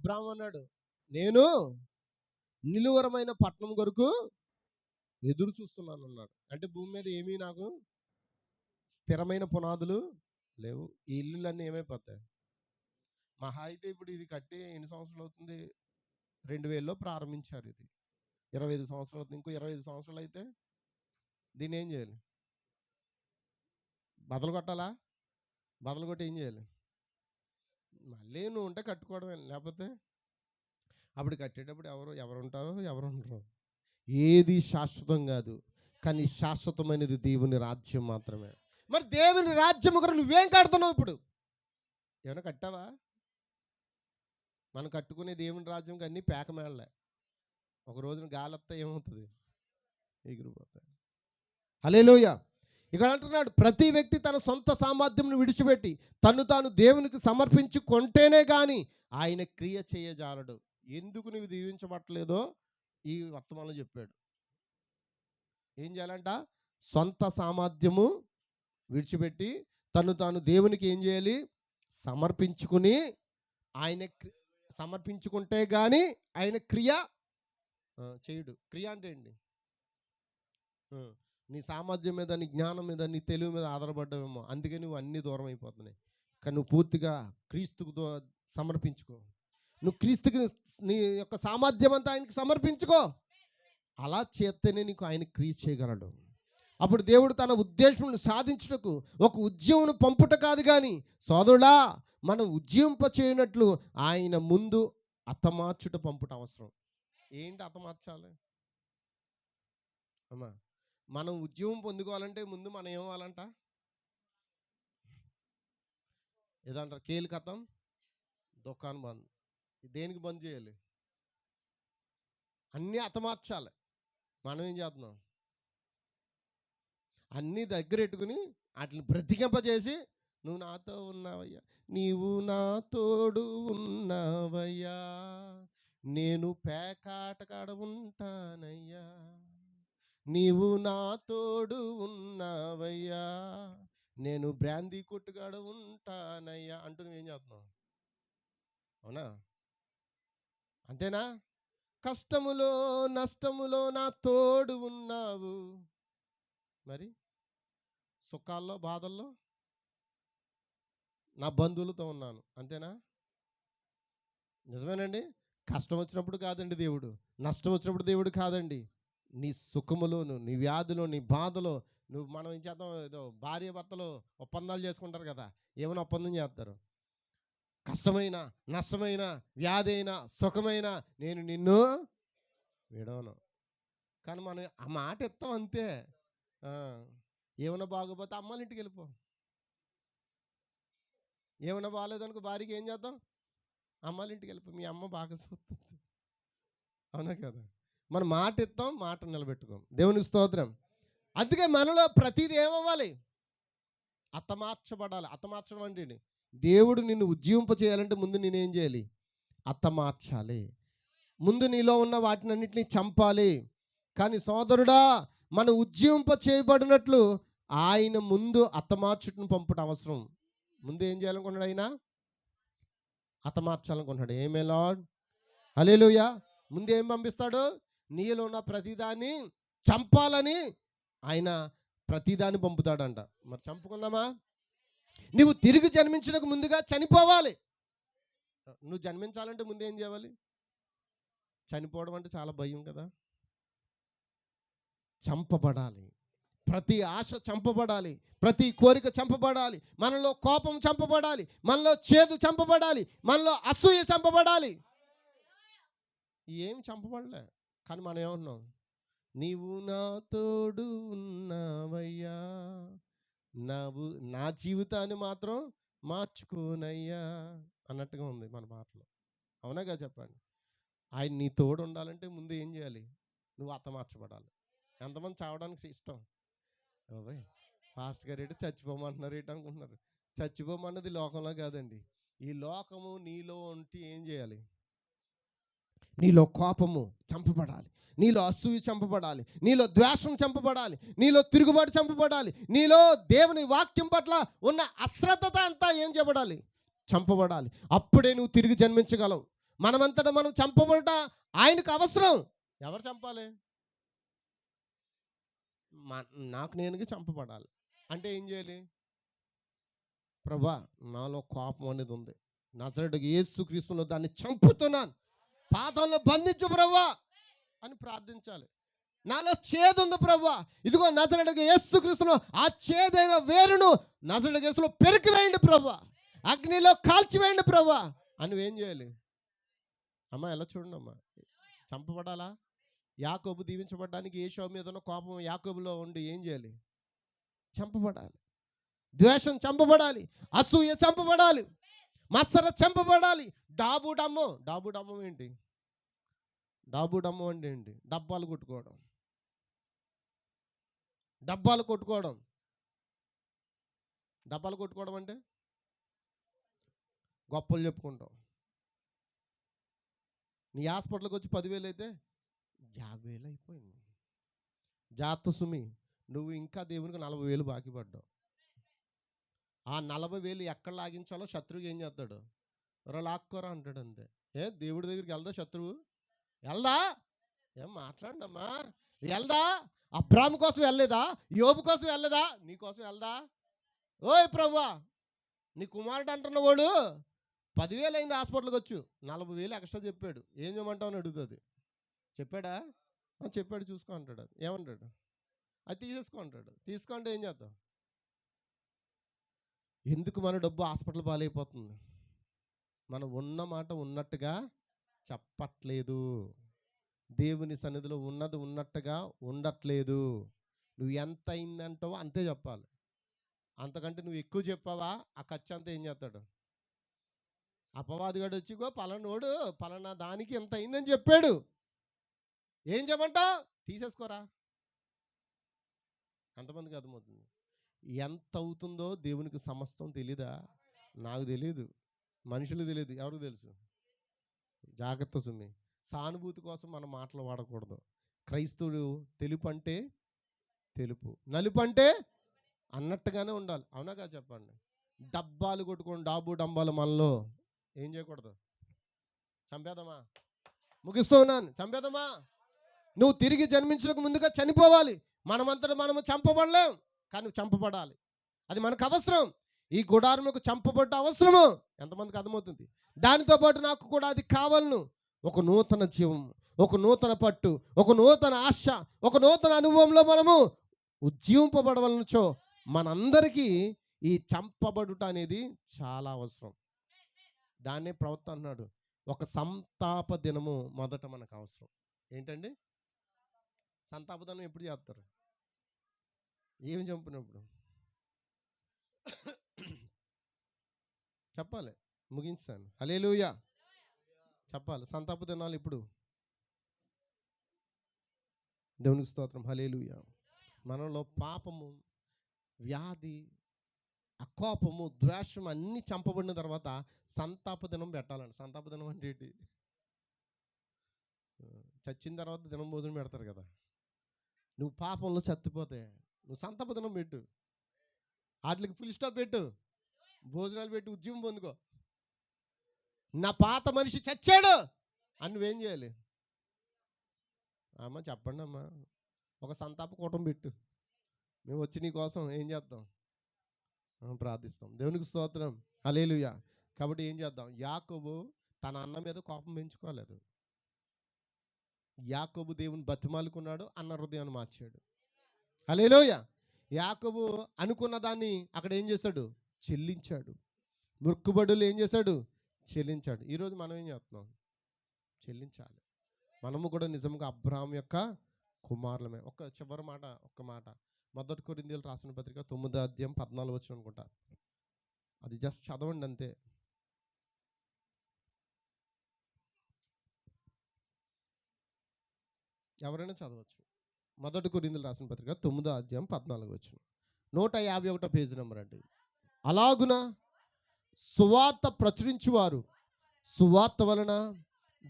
అబ్రాహం అన్నాడు నేను నిలువరమైన పట్టణం కొరకు ఎదురు చూస్తున్నాను అన్నాడు. అంటే భూమి మీద ఏమీ నాకు స్థిరమైన పునాదులు లేవు. ఈ ఇల్లులన్నీ ఏమైపోతాయి? మహా అయితే ఇప్పుడు ఇది కట్టి ఎన్ని సంవత్సరాలు అవుతుంది? రెండు వేలలో ప్రారంభించారు ఇది. ఇరవై ఐదు సంవత్సరాలు అవుతుంది. ఇంకో ఇరవై ఐదు సంవత్సరాలు అయితే దీన్ని ఏం చేయాలి? బదలు కొట్టాలా? బదలు కొట్టి ఏం చేయాలి? మళ్ళీ నువ్వు ఉంటే కట్టుకోవడమే లేకపోతే? అప్పుడు కట్టేటప్పుడు ఎవరు ఎవరు ఉంటారో ఎవరు ఉండరు ఏది శాశ్వతం కాదు కానీ శాశ్వతమైనది దేవుని రాజ్యం మాత్రమే. మరి దేవుని రాజ్యం ఒకరు నువ్వేం కడుతున్నావు ఇప్పుడు? ఏమైనా కట్టావా? మనం కట్టుకునే దేవుని రాజ్యం అన్ని పేకమేళ్ళే. ఒక రోజున గాలత్తా ఏమవుతుంది? ఎగిరిపోతాయి. హలేలోయ ఇక్కడ అంటున్నాడు ప్రతి వ్యక్తి తన సొంత సామర్థ్యంను విడిచిపెట్టి తను తాను దేవునికి సమర్పించుకుంటేనే కానీ ఆయన క్రియ చేయజాలడు. ఎందుకు నువ్వు దీవించబట్టలేదో ఈ వర్తమానంలో చెప్పాడు. ఏం చేయాలంట? సొంత సామర్థ్యము విడిచిపెట్టి తను తాను దేవునికి ఏం చేయాలి? సమర్పించుకుని ఆయన సమర్పించుకుంటే కానీ ఆయన క్రియ చేయుడు. క్రియ అంటే ఏంటి? నీ సామర్థ్యం మీద నీ జ్ఞానం మీద నీ తెలివి మీద ఆధారపడ్డావేమో. అందుకే నువ్వు అన్ని దూరం అయిపోతున్నాయి కానీ నువ్వు పూర్తిగా క్రీస్తుకు సమర్పించుకో. నువ్వు క్రీస్తుకి నీ యొక్క సామర్థ్యం అంతా ఆయనకి సమర్పించుకో. అలా చేస్తేనే నీకు ఆయన క్రియ చేయగలడు. అప్పుడు దేవుడు తన ఉద్దేశం సాధించుటకు ఒక ఉద్యమను పంపుట కాదు కానీ సోదరుడా మనం ఉద్యమింప చేయనట్లు ఆయన ముందు అతమార్చుట పంపుట అవసరం. ఏంటి అతమార్చాలి అమ్మా. మనం ఉద్యమం పొందుకోవాలంటే ముందు మనం ఏమవ్వాలంట ఏదంటారు? కేలు కథం దుకాణం బంద్. దేనికి బంద్ చేయాలి? అన్నీ అతమార్చాలి. మనం ఏం చేస్తున్నాం? అన్నీ దగ్గర పెట్టుకుని వాటిని బ్రతికింపజేసి నువ్వు నాతో ఉన్నావయ్యా నీవు నాతోడు ఉన్నావయ్యా నేను పేకాట కాడ ఉంటానయ్యా నీవు నా తోడు ఉన్నావయ్యా. నేను బ్రాందీ కొట్టుగాడ ఉంటానయ్యా అంటూ నువ్వేం చేస్తున్నావు? అవునా? అంతేనా? కష్టములో నష్టములో నా తోడు ఉన్నావు. మరి? సుఖాల్లో బాధల్లో? నా బంధువులతో ఉన్నాను. అంతేనా? నిజమేనండి. కష్టం వచ్చినప్పుడు కాదండి దేవుడు. నష్టం వచ్చినప్పుడు దేవుడు కాదండి. నీ సుఖములోను నీ వ్యాధిలో నీ బాధలో నువ్వు మనం ఏం చేద్దాం? ఏదో భార్య భర్తలు ఒప్పందాలు చేసుకుంటారు కదా! ఏమైనా ఒప్పందం చేస్తారు? కష్టమైన నష్టమైన వ్యాధి అయినా సుఖమైన నేను నిన్ను విడవను. కానీ మనం ఆ మాట ఇస్తాం అంతే. ఏమైనా బాగోపోతే అమ్మాళ్ళ ఇంటికి వెళ్ళిపో. ఏమైనా బాగాలేదనుకో భార్యకి ఏం చేద్దాం? అమ్మాళ్ళ ఇంటికి వెళ్ళిపో. మీ అమ్మ బాగా చూస్తుంది. అవునా కదా! మన మాట ఇస్తాం మాట నిలబెట్టుకోం. దేవునికి స్తోత్రం. అందుకే మనలో ప్రతిది ఏమవ్వాలి? అత్తమార్చబడాలి. అత్తమార్చడం అంటే దేవుడు నిన్ను ఉజ్జీవింప చేయాలంటే ముందు నేనేం చేయాలి? అత్తమార్చాలి. ముందు నీలో ఉన్న వాటిని అన్నింటినీ చంపాలి. కానీ సోదరుడా మన ఉజ్జీవింప చేయబడినట్లు ఆయన ముందు అత్తమార్చుటను పంపడం అవసరం. ముందు ఏం చేయాలనుకున్నాడు ఆయన? హతమార్చాలనుకుంటున్నాడు ఏమే లాడ్ హలేలుయా ముందు ఏం పంపిస్తాడు? నీలో ఉన్న ప్రతిదాన్ని చంపాలని ఆయన ప్రతిదాన్ని పంపుతాడంట. మరి చంపుకుందామా? నువ్వు తిరిగి జన్మించడానికి ముందుగా చనిపోవాలి. నువ్వు జన్మించాలంటే ముందు ఏం చేయాలి? చనిపోవడం అంటే చాలా భయం కదా. చంపబడాలి. ప్రతి ఆశ చంపబడాలి. ప్రతి కోరిక చంపబడాలి. మనలో కోపం చంపబడాలి. మనలో చేదు చంపబడాలి. మనలో అసూయ చంపబడాలి. ఏం చంపబడలే. కానీ మనం ఏమంటున్నాం నీవు నా తోడు ఉన్నావయ్యా. నావు నా జీవితాన్ని మాత్రం మార్చుకోనయ్యా. అన్నట్టుగా ఉంది మన మాటలో అవునా కదా చెప్పండి? ఆయన నీ తోడు ఉండాలంటే ముందు ఏం చేయాలి? నువ్వు అత్త మార్చబడాలి ఎంతమంది చావడానికి ఇష్టం? ఓయ్ ఫాస్ట్ గారు ఏంటి చచ్చిపోమంటున్నారు ఏంటి అనుకుంటున్నారు? చచ్చిపోమన్నది లోకంలో కాదండి. ఈ లోకము నీలో ఉంటే ఏం చేయాలి? నీలో కోపము చంపబడాలి. నీలో అసూయ చంపబడాలి. నీలో ద్వేషం చంపబడాలి. నీలో తిరుగుబాటు చంపబడాలి. నీలో దేవుని వాక్యం పట్ల ఉన్న అశ్రద్ధత అంతా ఏం చేయబడాలి? చంపబడాలి. అప్పుడే నువ్వు తిరిగి జన్మించగలవు. మనమంతటా మనం చంపబడట ఆయనకు అవసరం. ఎవరు చంపాలి? మా- నాకు నేనుగా చంపబడాలి. అంటే ఏం చేయాలి? ప్రభా నాలో కోపం అనేది ఉంది. నజరుడికి ఏసుక్రీస్తులో దాన్ని చంపుతున్నాను. పాదంలో బంధించు ప్రవ్వా అని ప్రార్థించాలి. నాలో చేదు ఉంది ప్రవ్వా. ఇదిగో నజరుడికి యేసు ఆ చేదైన వేరును నజరుడికి యేసులో పెరికివేయండి ప్రవ్వా. అగ్నిలో కాల్చివేయండి ప్రభా అని ఏం చేయాలి? అమ్మా ఎలా చూడండి అమ్మా. చంపబడాలా? యాకోబు దీవించబడడానికి ఏషో మీద ఉన్న కోపం యాకోబులో ఉండి ఏం చేయాలి? చంపబడాలి. ద్వేషం చంపబడాలి. అసూయ చంపబడాలి. మత్సర చంపబడాలి. డాబు డమ్మం డాబు డమ్మం ఏంటి? డాబు డమ్మం అంటే ఏంటి? డబ్బాలు కొట్టుకోవడం. డబ్బాలు కొట్టుకోవడం. డబ్బాలు కొట్టుకోవడం అంటే? గొప్పలు చెప్పుకుంటాం. నీ హాస్పిటల్కి వచ్చి పదివేలు అయితే యాభై వేలు అయిపోయింది. జాగ్రత్త సుమి నువ్వు ఇంకా దేవునికి నలభై వేలు బాకీ పడ్డావు. ఆ నలభై వేలు ఎక్కడ లాగించాలో శత్రువు ఏం చేస్తాడు? రా లాక్కోరా అంటాడు అంతే. ఏ దేవుడి దగ్గరికి వెళ్దా శత్రువు? వెళ్దా? ఏం మాట్లాడండమ్మా వెళ్దా? అబ్రాహ్మ కోసం వెళ్ళలేదా? యోబు కోసం వెళ్ళలేదా? నీ కోసం వెళ్దా? ఓయ్ ప్రవ్వా నీ కుమారుడు అంటున్న వాడు పదివేలు అయింది హాస్పిటల్కి వచ్చు. నలభై వేలు ఎక్స్ట్రా చెప్పాడు. ఏం చేయమంటావు అని అడుగుతుంది. చెప్పాడా? చెప్పాడు. చూసుకో అంటాడు. ఏమంటాడు? అది తీసేసుకో అంటాడు. తీసుకుంటే ఏం చేద్దాం? ఎందుకు మన డబ్బు హాస్పిటల్ పాలైపోతుంది? మనం ఉన్న మాట ఉన్నట్టుగా చెప్పట్లేదు. దేవుని సన్నిధిలో ఉన్నది ఉన్నట్టుగా ఉండట్లేదు. నువ్వు ఎంత అయిందంటావో అంతే చెప్పాలి. అంతకంటే నువ్వు ఎక్కువ చెప్పావా ఆ ఖర్చు అంతా ఏం చేస్తాడు? అపవాదిగాడు వచ్చి గో పలానోడు పలానా దానికి ఎంత అయిందని చెప్పాడు. ఏం చెప్పంటావు? తీసేసుకోరా. అంతమందికి అర్థమవుతుంది. ఎంత అవుతుందో దేవునికి సమస్తం తెలీదా? నాకు తెలియదు మనుషులు తెలియదు ఎవరికి తెలుసు? జాగ్రత్త సుమి. సానుభూతి కోసం మనం మాటలు వాడకూడదు. క్రైస్తవుడు తెలుపు అంటే తెలుపు. నలుపు అంటే అన్నట్టుగానే ఉండాలి. అవునా కాదు చెప్పండి? డబ్బాలు కొట్టుకొని డాబు డంబాలు మనలో ఏం చేయకూడదు? చంపేదమా ముగిస్తూ ఉన్నాను. చంపేదమా నువ్వు తిరిగి జన్మించడానికి ముందుగా చనిపోవాలి. మనమంతటా మనము చంపబడలేం. కానీ చంపబడాలి. అది మనకు అవసరం. ఈ గుడారముకు చంపబడ్డ అవసరము. ఎంతమందికి అర్థమవుతుంది? దానితో పాటు నాకు కూడా అది కావాలను. ఒక నూతన జీవం ఒక నూతన పట్టు ఒక నూతన ఆశ ఒక నూతన అనుభవంలో మనము ఉజ్జీవింపబడవలనుచో మనందరికీ ఈ చంపబడుట అనేది చాలా అవసరం. దాన్నే ప్రవక్త అన్నాడు. ఒక సంతాప దినము మొదట మనకు అవసరం. ఏంటండి? సంతాప దినం ఎప్పుడు చేస్తారు? ఏమి చంపినప్పుడు? చెప్పాలి. ముగించాను. హలేలుయా చెప్పాలి. సంతాప దినాలు ఇప్పుడు. దేవునికి స్తోత్రం. హలేలుయా మనలో పాపము వ్యాధి అకోపము ద్వేషం అన్నీ చంపబడిన తర్వాత సంతాప దినం పెట్టాలండి. సంతాప దినం అంటే ఏంటి? చచ్చిన తర్వాత దినం భోజనం పెడతారు కదా. నువ్వు పాపంలో చచ్చిపోతే నువ్వు సంతాప పెట్టు. వాటికి ఫుల్ స్టాప్ పెట్టు. భోజనాలు పెట్టి ఉద్యమం పొందుకో. నా పాత మనిషి చచ్చాడు అని నువ్వేం చేయాలి? అమ్మ చెప్పండి అమ్మా. ఒక సంతాప కూటం పెట్టు. మేము వచ్చి నీ కోసం ఏం చేద్దాం? ప్రార్థిస్తాం. దేవునికి స్తోత్రం. అలేలుయా కాబట్టి ఏం చేద్దాం? యాకోబు తన అన్న మీద కోపం పెంచుకోలేదు. యాకోబు దేవుని బతిమాలుకున్నాడు అన్న హృదయాన్ని మార్చాడు. అలేలోయ యాకబు అనుకున్న దాన్ని అక్కడ ఏం చేశాడు? చెల్లించాడు. మృక్కుబడులు ఏం చేశాడు? చెల్లించాడు. ఈరోజు మనం ఏం చేస్తున్నాం? చెల్లించాలి. మనము కూడా నిజంగా అబ్రాహం యొక్క కుమారులమే. ఒక చివరి మాట ఒక్క మాట. మొదటి కొరిందీలు రాసిన పత్రిక తొమ్మిదో అధ్యాయం పద్నాలుగు వచ్చిన అనుకుంటా. అది జస్ట్ చదవండి అంతే. ఎవరైనా చదవచ్చు. మొదటి కొరిందులు రాసిన పత్రిక తొమ్మిదో అధ్యాయం పద్నాలుగు వచ్చిన. నూట యాభై ఒకటో పేజీ నెంబర్ అండి. అలాగున? సువార్త ప్రచురించువారు. సువార్త వలన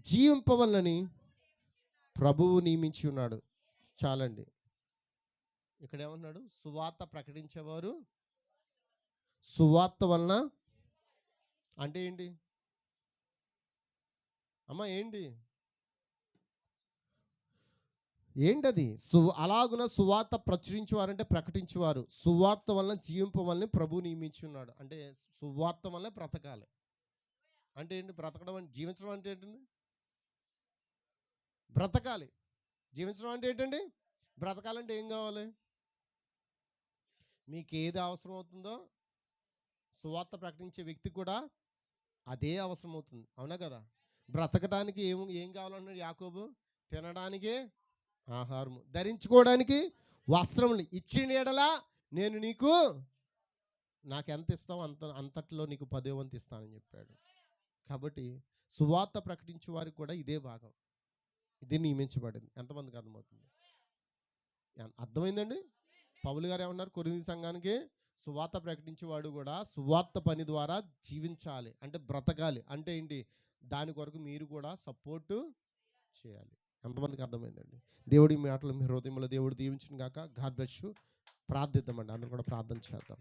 జీవింపవలనని ప్రభువు నియమించి ఉన్నాడు. చాలండి. ఇక్కడ ఏమన్నాడు సువార్త ప్రకటించేవారు. సువార్త వలన అంటే ఏంటి? అమ్మ ఏంటి? ఏంటది? సు అలాగున సువార్త ప్రచురించేవారంటే ప్రకటించేవారు. సువార్త వలన జీవింపు వలన ప్రభు నియమించున్నాడు. అంటే సువార్త వలన బ్రతకాలి. అంటే ఏంటి? బ్రతకడం అంటే జీవించడం అంటే ఏంటండి? బ్రతకాలి. జీవించడం అంటే ఏంటండి? బ్రతకాలంటే ఏం కావాలి? మీకు ఏది అవసరం అవుతుందో సువార్త ప్రకటించే వ్యక్తి కూడా అదే అవసరం అవుతుంది అవునా కదా? బ్రతకడానికి ఏం ఏం కావాలన్నాడు యాకోబు? తినడానికి ఆహారము. ధరించుకోవడానికి వస్త్రములు ఇచ్చిన ఎడలా నేను నీకు నాకు ఎంత ఇస్తావు అంత అంతట్లో నీకు పదే వంతు ఇస్తానని చెప్పాడు. కాబట్టి సువార్త ప్రకటించే వారికి కూడా ఇదే భాగం. ఇది నియమించబడింది. ఎంతమందికి అర్థమవుతుంది? అర్థమైందండి? పౌలు గారు ఏమన్నారు? కొరింది సంఘానికి సువార్త ప్రకటించేవాడు కూడా సువార్త పని ద్వారా జీవించాలి. అంటే బ్రతకాలి. అంటే ఏంటి? దాని కొరకు మీరు కూడా సపోర్టు చేయాలి. ఎంతమందికి అర్థమైందండి? దేవుడి మాటలు మీ హృదయంలో దేవుడు దీవించిన కాక గాడ్ బ్లెస్ ప్రార్థిద్దామండి. అందరూ కూడా ప్రార్థన చేద్దాం.